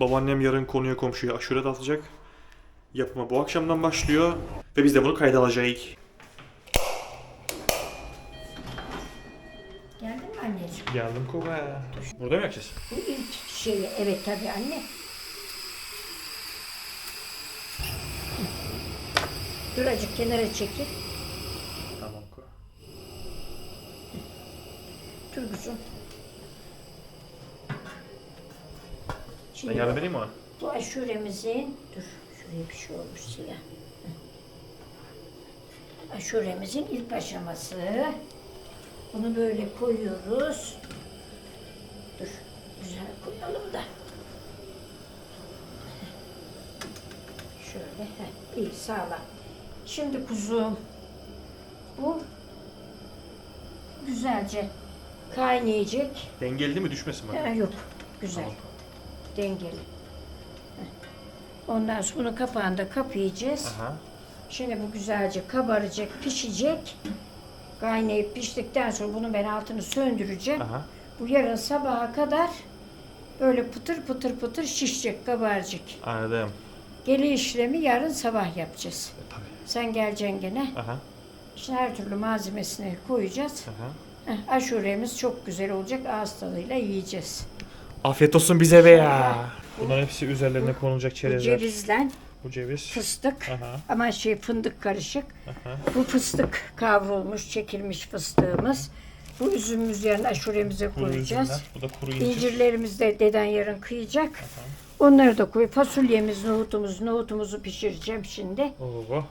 Babaannem yarın konuya komşuya aşure dağıtacak. Yapımı bu akşamdan başlıyor ve biz de bunu kayda alacağız. Geldin mi anneciğim? Geldim Kuba. Burada mı yapacağız? Bu ilk şeyi evet tabii anne. Dur azıcık kenara çekil. Tamam Kuba. Dur kuzum. Ben Şimdi yardım edeyim mi ona? bu aşuremizin, dur şuraya bir şey olmuş siyah. Aşuremizin ilk aşaması. Bunu böyle koyuyoruz. Dur güzel koyalım da. Şöyle, heh, iyi sağlam. Şimdi kuzum, bu güzelce kaynayacak. Dengeli değil mi? Düşmesin bak. Ha, yok, güzel. Dengeli. Ondan sonra kapağını da kapayacağız. Aha. Şimdi bu güzelce kabaracak, pişecek. Kaynayıp piştikten sonra bunu ben altını söndüreceğim. Aha. Bu yarın sabaha kadar böyle pıtır pıtır pıtır şişecek, kabaracak. Anladım. Geli işlemi yarın sabah yapacağız. E, tabii. Sen geleceksin gene. Aha. İşte her türlü malzemesini koyacağız. Aha. Aşuremiz çok güzel olacak. Ağız tadıyla yiyeceğiz. Afiyet olsun bize be ya. Bunların hepsi üzerlerine konulacak Bu çerezler. cevizle Bu ceviz. fıstık Aha. ama şey fındık karışık. Aha. Bu fıstık kavrulmuş, çekilmiş fıstığımız. Bu üzümümüz yarın aşuremize Kuru koyacağız. üzümler. Bu da kuru incir. İncirlerimiz de deden yarın kıyacak. Onları da koy. Fasulyemiz, nohutumuz, nohutumuzu pişireceğim şimdi. Oo.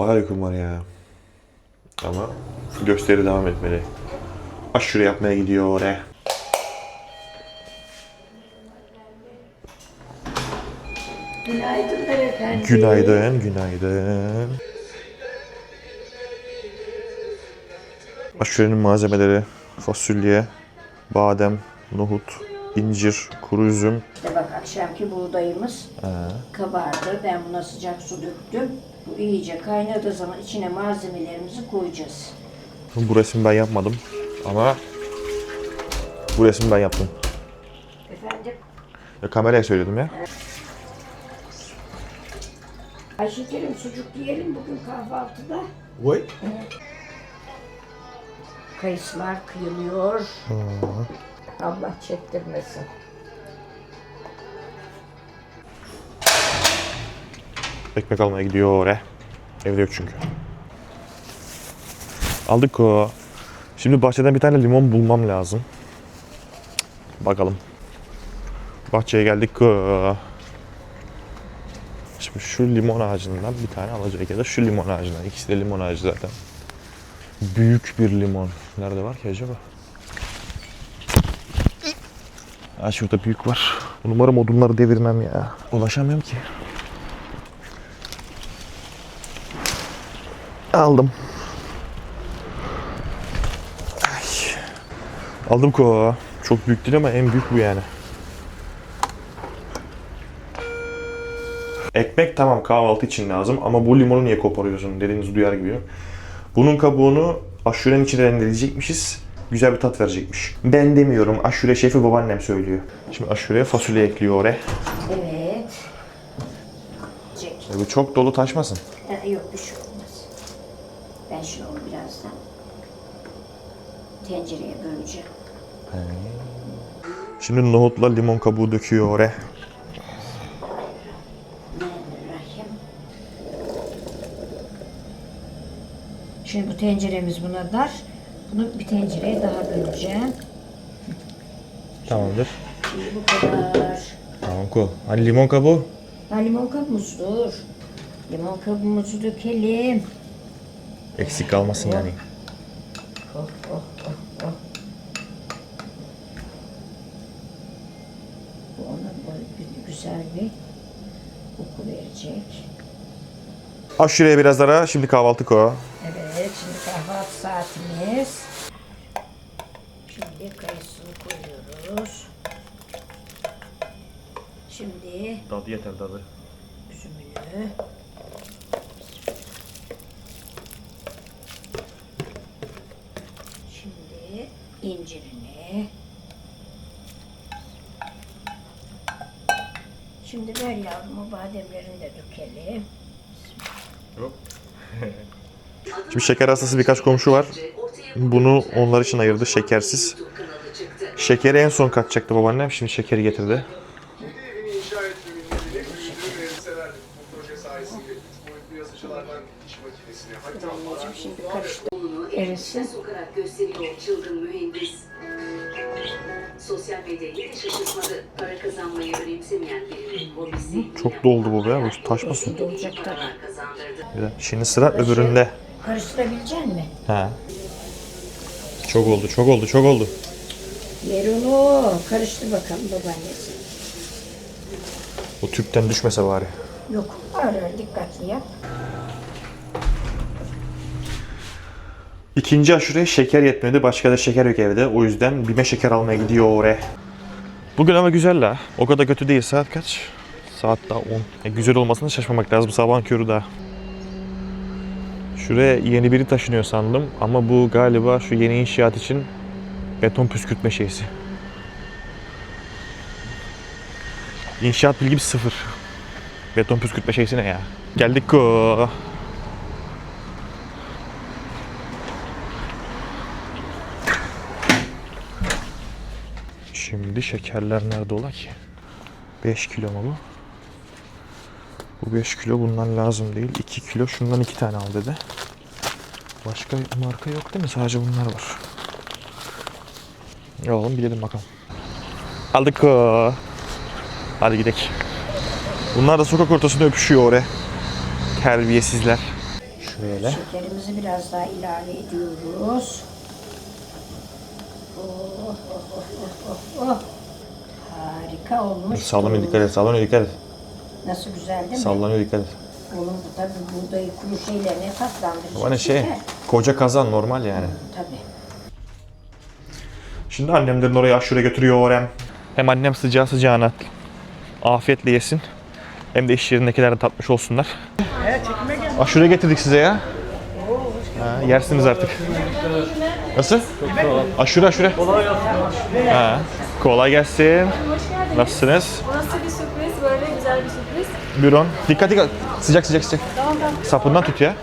Bayağı uykum var ya. Ama gösteri devam etmeli. Aşure yapmaya gidiyor e. Günaydınlar efendim. Günaydın, günaydın. Aşurenin malzemeleri fasulye, badem, nohut, incir, kuru üzüm. İşte bak akşamki buğdayımız kabardı. Ben buna sıcak su döktüm. Bu iyice kaynadığı zaman içine malzemelerimizi koyacağız. Bu resmi ben yapmadım ama bu resmi ben yaptım. Efendim? Ya kameraya söyledim ya. Ayşekerim sucuk yiyelim bugün kahvaltıda. Vay. Kayısılar kıyılıyor. Allah çektirmesin. Ekmek almaya gidiyor e. Evde yok çünkü. Aldık o. Şimdi bahçeden bir tane limon bulmam lazım. Bakalım. Bahçeye geldik. Şimdi şu limon ağacından bir tane alacak ya da şu limon ağacından. İkisi de limon ağacı zaten. Büyük bir limon. Nerede var ki acaba? Ha şurada büyük var. Umarım odunları devirmem ya. Ulaşamıyorum ki. Aldım. Ay. Aldım ko. Çok büyük değil ama en büyük bu yani. Ekmek tamam kahvaltı için lazım ama bu limonu niye koparıyorsun dediğinizi duyar gibi. Bunun kabuğunu aşurenin içine rendeleyecekmişiz. Güzel bir tat verecekmiş. Ben demiyorum. Aşure şefi babaannem söylüyor. Şimdi aşureye fasulye ekliyor oraya. Evet. E bu çok dolu taşmasın. Ha, yok bir şey olmaz. Ben şimdi onu birazdan tencereye böleceğim. Şimdi nohutla limon kabuğu döküyor oraya. Şimdi bu tenceremiz buna dar. Bunu bir tencereye daha böleceğim. Tamamdır. İyi bu kadar. Tamam cool. Hani limon kabuğu? Ha, limon kabuğumuz dur. Limon kabuğumuzu dökelim. Eksik kalmasın yani. Bu ona böyle bir- güzel bir koku verecek. Aşureye biraz ara. Şimdi kahvaltı ko. Evet, şimdi kahvaltı saatimiz. Şimdi kayısını koyuyoruz. Şimdi Tadı yeter tadı. üzümünü. İncirini. Şimdi ver yavrum o bademlerini de dökelim. Şimdi şeker hastası birkaç komşu var. Bunu onlar için ayırdı şekersiz. Şekeri en son katacaktı babaannem. Şimdi şekeri getirdi. Erisin. sokarak gösteriyor çılgın mühendis. Sosyal medyayı da şaşırtmadı. Para kazanmayı önemsemeyen birinin hobisi. Çok doldu bu be. Bu taşmasın. Dolacak tabii. Şimdi sıra öbüründe. Karıştırabilecek misin? He. Çok oldu, çok oldu, çok oldu. Ver onu. Karıştır bakalım babaannesi. O tüpten düşmese bari. Yok. Ağır ağır dikkatli yap. İkinci aşureye şeker yetmedi. Başka da şeker yok evde. O yüzden bime şeker almaya gidiyor oraya. Bugün ama güzel la. O kadar kötü değil. Saat kaç? Saat daha 10. E, güzel olmasına şaşmamak lazım. Sabahın körü daha. Şuraya yeni biri taşınıyor sandım. Ama bu galiba şu yeni inşaat için beton püskürtme şeysi. İnşaat bilgim sıfır. Beton püskürtme şeysi ne ya? Geldik ko. Şimdi şekerler nerede ola ki? 5 kilo mu bu? Bu 5 kilo bundan lazım değil. 2 kilo şundan 2 tane al dedi. Başka marka yok değil mi? Sadece bunlar var. Oğlum bilelim bakalım. Aldık o. Hadi gidelim. Bunlar da sokak ortasında öpüşüyor oraya. Terbiyesizler. Şöyle. Şekerimizi biraz daha ilave ediyoruz. Harika olmuş. Sallanıyor dikkat et, sallanıyor dikkat et. Nasıl güzel değil mi? Sallanıyor dikkat et. Oğlum bu tabii buğdayı kuru şeylerine tatlandıracak. Bu hani şey, şeker. koca kazan normal yani. Tabii. Şimdi annemlerin oraya aşure götürüyor orem. Hem annem sıcağı sıcağına afiyetle yesin. Hem de iş yerindekiler de tatmış olsunlar. Aşure getirdik size ya. Ha, yersiniz artık. Nasıl? Aşure aşure. Ha, kolay gelsin. Nasılsınız? Nasıl bir sürpriz, böyle güzel bir sürpriz. Buyurun. Dikkat dikkat. Sıcak sıcak sıcak. Sapından tut ya.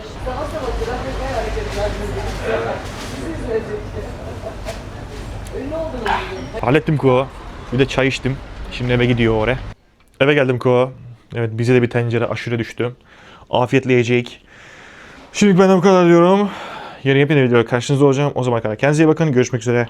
Hallettim Ko. Bir de çay içtim. Şimdi eve gidiyor oraya. Eve geldim Ko. Evet bize de bir tencere aşure düştü. Afiyetle yiyecek. Şimdi benden bu kadar diyorum. Yarın yepyeni video karşınızda olacağım. O zaman kadar kendinize iyi bakın. Görüşmek üzere.